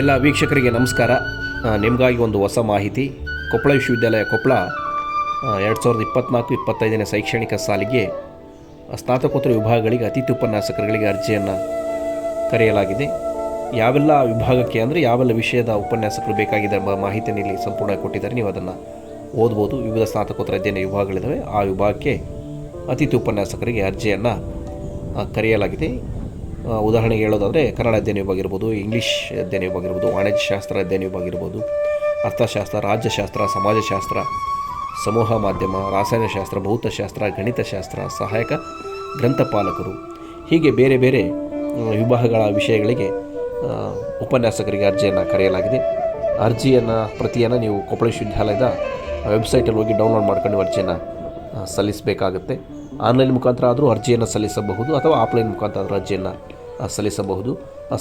ಎಲ್ಲ ವೀಕ್ಷಕರಿಗೆ ನಮಸ್ಕಾರ. ನಿಮಗಾಗಿ ಒಂದು ಹೊಸ ಮಾಹಿತಿ. ಕೊಪ್ಪಳ ವಿಶ್ವವಿದ್ಯಾಲಯ ಕೊಪ್ಪಳ ಎರಡು ಸಾವಿರದ ಇಪ್ಪತ್ತ್ನಾಲ್ಕು ಇಪ್ಪತ್ತೈದನೇ ಶೈಕ್ಷಣಿಕ ಸಾಲಿಗೆ ಸ್ನಾತಕೋತ್ತರ ವಿಭಾಗಗಳಿಗೆ ಅತಿಥಿ ಉಪನ್ಯಾಸಕರುಗಳಿಗೆ ಅರ್ಜಿಯನ್ನು ಕರೆಯಲಾಗಿದೆ. ಯಾವೆಲ್ಲ ವಿಭಾಗಕ್ಕೆ ಅಂದರೆ ಯಾವೆಲ್ಲ ವಿಷಯದ ಉಪನ್ಯಾಸಕರು ಬೇಕಾಗಿದೆ ಎಂಬ ಮಾಹಿತಿಯನ್ನು ಇಲ್ಲಿ ಸಂಪೂರ್ಣ ಕೊಟ್ಟಿದ್ದಾರೆ. ನೀವು ಅದನ್ನು ಓದ್ಬೋದು. ವಿವಿಧ ಸ್ನಾತಕೋತ್ತರ ಅಧ್ಯಯನ ವಿಭಾಗಗಳಿದ್ದಾವೆ ಆ ವಿಭಾಗಕ್ಕೆ ಅತಿಥಿ ಉಪನ್ಯಾಸಕರಿಗೆ ಅರ್ಜಿಯನ್ನು ಕರೆಯಲಾಗಿದೆ. ಉದಾಹರಣೆಗೆ ಹೇಳೋದಾದರೆ ಕನ್ನಡ ಅಧ್ಯಯನ ವಿಭಾಗ ಇರ್ಬೋದು, ಇಂಗ್ಲೀಷ್ ಅಧ್ಯಯನ ವಿಭಾಗ ಇರ್ಬೋದು, ವಾಣಿಜ್ಯಶಾಸ್ತ್ರ ಅಧ್ಯಯನ ವಿಭಾಗ ಇರ್ಬೋದು, ಅರ್ಥಶಾಸ್ತ್ರ, ರಾಜ್ಯಶಾಸ್ತ್ರ, ಸಮಾಜಶಾಸ್ತ್ರ, ಸಮೂಹ ಮಾಧ್ಯಮ, ರಾಸಾಯನಶಾಸ್ತ್ರ, ಭೌತಶಾಸ್ತ್ರ, ಗಣಿತಶಾಸ್ತ್ರ, ಸಹಾಯಕ, ಗ್ರಂಥಪಾಲಕರು. ಹೀಗೆ ಬೇರೆ ಬೇರೆ ವಿಭಾಗಗಳ ವಿಷಯಗಳಿಗೆ ಉಪನ್ಯಾಸಕರಿಗೆ ಅರ್ಜಿಯನ್ನು ಕರೆಯಲಾಗಿದೆ. ಅರ್ಜಿಯನ್ನು ಪ್ರತಿಯನ್ನು ನೀವು ಕೊಪ್ಪಳ ವಿಶ್ವವಿದ್ಯಾಲಯದ ವೆಬ್ಸೈಟಲ್ಲಿ ಹೋಗಿ ಡೌನ್ಲೋಡ್ ಮಾಡ್ಕೊಂಡು ಅರ್ಜಿಯನ್ನು ಸಲ್ಲಿಸಬೇಕಾಗುತ್ತೆ. ಆನ್ಲೈನ್ ಮುಖಾಂತರ ಆದರೂ ಅರ್ಜಿಯನ್ನು ಸಲ್ಲಿಸಬಹುದು ಅಥವಾ ಆಫ್ಲೈನ್ ಮುಖಾಂತರ ಆದರೂ ಅರ್ಜಿಯನ್ನು ಸಲ್ಲಿಸಬಹುದು.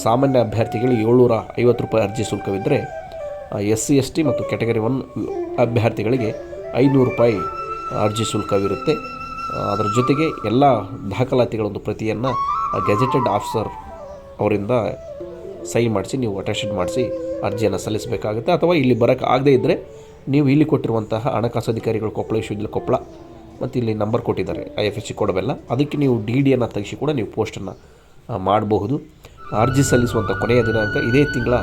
ಸಾಮಾನ್ಯ ಅಭ್ಯರ್ಥಿಗಳಿಗೆ ಏಳ್ನೂರ ಐವತ್ತು ರೂಪಾಯಿ ಅರ್ಜಿ ಶುಲ್ಕವಿದ್ದರೆ ಎಸ್ ಸಿ, ಎಸ್ ಟಿ ಮತ್ತು ಕ್ಯಾಟಗರಿ ಒನ್ ಅಭ್ಯರ್ಥಿಗಳಿಗೆ ಐನೂರು ರೂಪಾಯಿ ಅರ್ಜಿ ಶುಲ್ಕವಿರುತ್ತೆ. ಅದರ ಜೊತೆಗೆ ಎಲ್ಲ ದಾಖಲಾತಿಗಳ ಒಂದು ಪ್ರತಿಯನ್ನು ಗೆಜೆಟೆಡ್ ಆಫೀಸರ್ ಅವರಿಂದ ಸಹಿ ಮಾಡಿಸಿ, ನೀವು ಅಟೆಸ್ಟೆಡ್ ಮಾಡಿಸಿ ಅರ್ಜಿಯನ್ನು ಸಲ್ಲಿಸಬೇಕಾಗುತ್ತೆ. ಅಥವಾ ಇಲ್ಲಿ ಬರೋಕ್ಕೆ ಆಗದೇ ಇದ್ದರೆ ನೀವು ಇಲ್ಲಿ ಕೊಟ್ಟಿರುವಂತಹ ಹಣಕಾಸು ಅಧಿಕಾರಿಗಳು ಕೊಪ್ಪಳ ವಿಶ್ವವಿದ್ಯಾಲಯ ಕೊಪ್ಪಳ ಮತ್ತು ಇಲ್ಲಿ ನಂಬರ್ ಕೊಟ್ಟಿದ್ದಾರೆ, ಐ ಎಫ್ ಎಸ್ ಸಿ ಕೊಡವೆಲ್ಲ ಅದಕ್ಕೆ ನೀವು ಡಿ ಡಿಯನ್ನು ತೆಗೆಸಿ ಕೂಡ ನೀವು ಪೋಸ್ಟನ್ನು ಮಾಡಬಹುದು. ಅರ್ಜಿ ಸಲ್ಲಿಸುವಂಥ ಕೊನೆಯ ದಿನಾಂಕ ಇದೇ ತಿಂಗಳ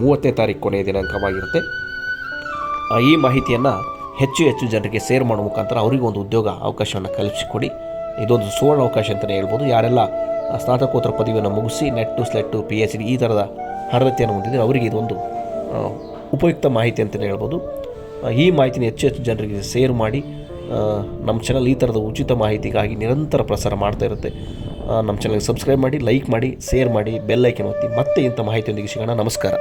ಮೂವತ್ತನೇ ತಾರೀಕು ಕೊನೆಯ ದಿನಾಂಕವಾಗಿರುತ್ತೆ. ಈ ಮಾಹಿತಿಯನ್ನು ಹೆಚ್ಚು ಹೆಚ್ಚು ಜನರಿಗೆ ಸೇರ್ ಮಾಡುವ ಮುಖಾಂತರ ಅವರಿಗೆ ಒಂದು ಉದ್ಯೋಗ ಅವಕಾಶವನ್ನು ಕಲ್ಪಿಸಿಕೊಡಿ. ಇದೊಂದು ಸುವರ್ಣ ಅವಕಾಶ ಅಂತಲೇ ಹೇಳ್ಬೋದು. ಯಾರೆಲ್ಲ ಸ್ನಾತಕೋತ್ತರ ಪದವಿಯನ್ನು ಮುಗಿಸಿ ನೆಟ್ಟು ಸ್ಲೆಟ್ಟು ಪಿ ಎಚ್ ಡಿ ಈ ಥರದ ಅರ್ಹತೆಯನ್ನು ಹೊಂದಿದೆ ಅವರಿಗೆ ಇದೊಂದು ಉಪಯುಕ್ತ ಮಾಹಿತಿ ಅಂತಲೇ ಹೇಳ್ಬೋದು. ಈ ಮಾಹಿತಿನ ಹೆಚ್ಚು ಹೆಚ್ಚು ಜನರಿಗೆ ಸೇರ್ ಮಾಡಿ ನಮ್ಮ ಚಾನಲ್ ಈ ಥರದ ಉಚಿತ ಮಾಹಿತಿಗಾಗಿ ನಿರಂತರ ಪ್ರಸಾರ ಮಾಡ್ತಾ ಇರುತ್ತೆ. ನಮ್ಮ ಚಾನಲ್ಗೆ ಸಬ್ಸ್ಕ್ರೈಬ್ ಮಾಡಿ ಲೈಕ್ ಮಾಡಿ ಶೇರ್ ಮಾಡಿ ಬೆಲ್ ಐಕನ್ ಒತ್ತಿ ಮತ್ತೆ ಇಂಥ ಮಾಹಿತಿಯೊಂದಿಗೆ ಸಿಗೋಣ. ನಮಸ್ಕಾರ.